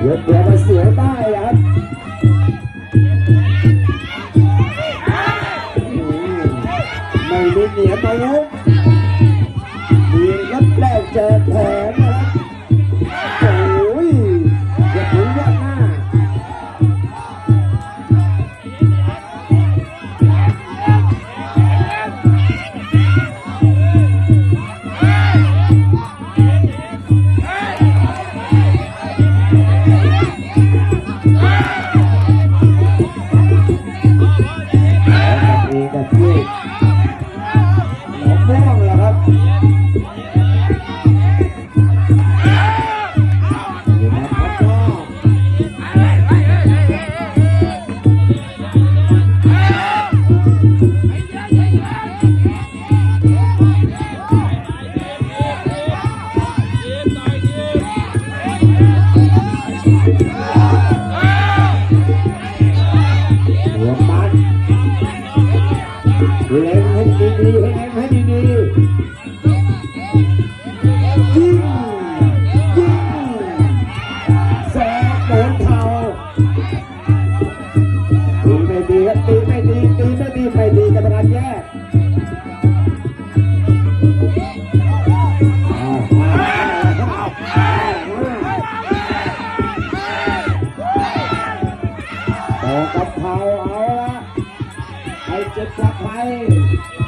เดี๋ยวเดี๋ยวมาเสียได้ครับอืมไม่มีเหนียวไปครับมีรับแรกแจกแถมนะ เล็งให้ดีๆให้เล็งให้ดีๆยิงยิงแสงโดนเข่าตีไม่ดีครับตีไม่ดีตีไม่ดีไม่ดีกรรมการแยกต่อกับเข่าเอาละ ใครเจ็บกับใครใจใครใหญ่กไป